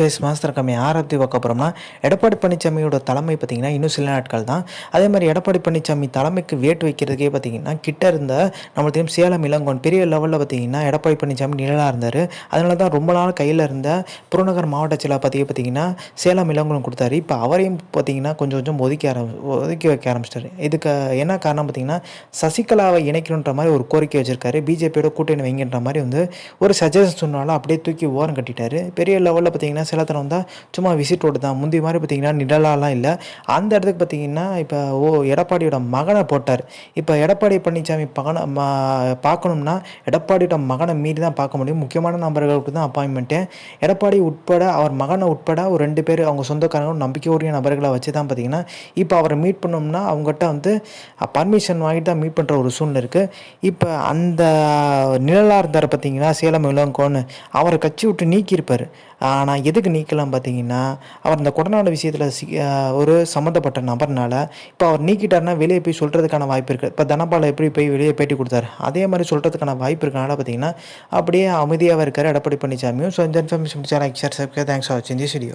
Base master கம்மி ஆரத்தி பார்க்க போகிறோம்னா எடப்பாடி பழனிசாமியோட தலைமை பார்த்திங்கன்னா இன்னும் சில நாட்கள் தான். அதே மாதிரி எடப்பாடி பழனிசாமி தலைமைக்கு வேட்டு வைக்கிறதுக்கே பார்த்திங்கன்னா கிட்ட இருந்த நம்மளுக்கு தெரியும் சேலம் இளங்கோன் பெரிய லெவலில் பார்த்திங்கன்னா எடப்பாடி பழனிசாமி நிழலாக இருந்தார். அதனால தான் ரொம்ப நாள் கையில் இருந்த புறநகர் மாவட்ட செயலா பற்றி பார்த்திங்கன்னா சேலம் இளங்கோன் கொடுத்தாரு. இப்போ அவரையும் பார்த்திங்கன்னா கொஞ்சம் கொஞ்சம் ஒதுக்கி ஆரம் ஒதுக்கி வைக்க ஆரம்பிச்சிட்டாரு. இதுக்கு என்ன காரணம் பார்த்திங்கன்னா சசிகலாவை இணைக்கணுன்ற மாதிரி ஒரு கோரிக்கை வச்சிருக்காரு. பிஜேபியோட கூட்டணி வைங்கன்ற மாதிரி வந்து ஒரு சஜஷன் சொன்னாலும் அப்படியே தூக்கி ஓரம் கட்டிட்டாரு. பெரிய லெவலில் பார்த்தீங்கன்னா சேலத்தில் வந்தால் சும்மா விசிட் ரோடு தான் முந்தி மாதிரி பார்த்தீங்கன்னா நிழலாலாம் இல்லை. அந்த இடத்துக்கு பார்த்தீங்கன்னா இப்போ ஓ எடப்பாடியோட மகனை போட்டார். இப்போ எடப்பாடி பழனிசாமி பகனை பார்க்கணும்னா எடப்பாடியோட மகனை மீறி தான் பார்க்க முடியும். முக்கியமான நபர்களுக்கு தான் அப்பாயின்மெண்ட்டு எடப்பாடி உட்பட அவர் மகனை உட்பட ஒரு ரெண்டு பேர் அவங்க சொந்தக்காரங்களும் நம்பிக்கையுடைய நபர்களை வச்சு தான் பார்த்தீங்கன்னா இப்போ அவரை மீட் பண்ணோம்னா அவங்ககிட்ட வந்து பர்மிஷன் வாங்கிட்டு தான் மீட் பண்ணுற ஒரு சூழ்நிலை இருக்குது இப்போ அந்த நிழலாக இருந்தார் பார்த்தீங்கன்னா சேலம் இளங்கோன்னு. அவரை கட்சி விட்டு நீக்கியிருப்பார். ஆனால் எது எதுக்கு நீக்கலாம் பார்த்தீங்கன்னா அவர் இந்த கொடநாடு விஷயத்தில் சி ஒரு சம்மந்தப்பட்ட நபர்னால இப்போ அவர் நீக்கிட்டாருன்னா வெளியே போய் சொல்கிறதுக்கான வாய்ப்பு இருக்குது இப்போ தனபால் எப்படி போய் வெளியே பேட்டி கொடுத்தாரு? அதே மாதிரி சொல்கிறதுக்கான வாய்ப்பு இருக்கனால பார்த்தீங்கன்னா அப்படியே அமைதியாக இருக்கார் எடப்பாடி பழனிசாமியும். ஸோ இந்த இன்ஃபர்மேஷன் முடிச்சா தேங்க்ஸ் ஃபார் வாட்சிங் திஸ் வீடியோ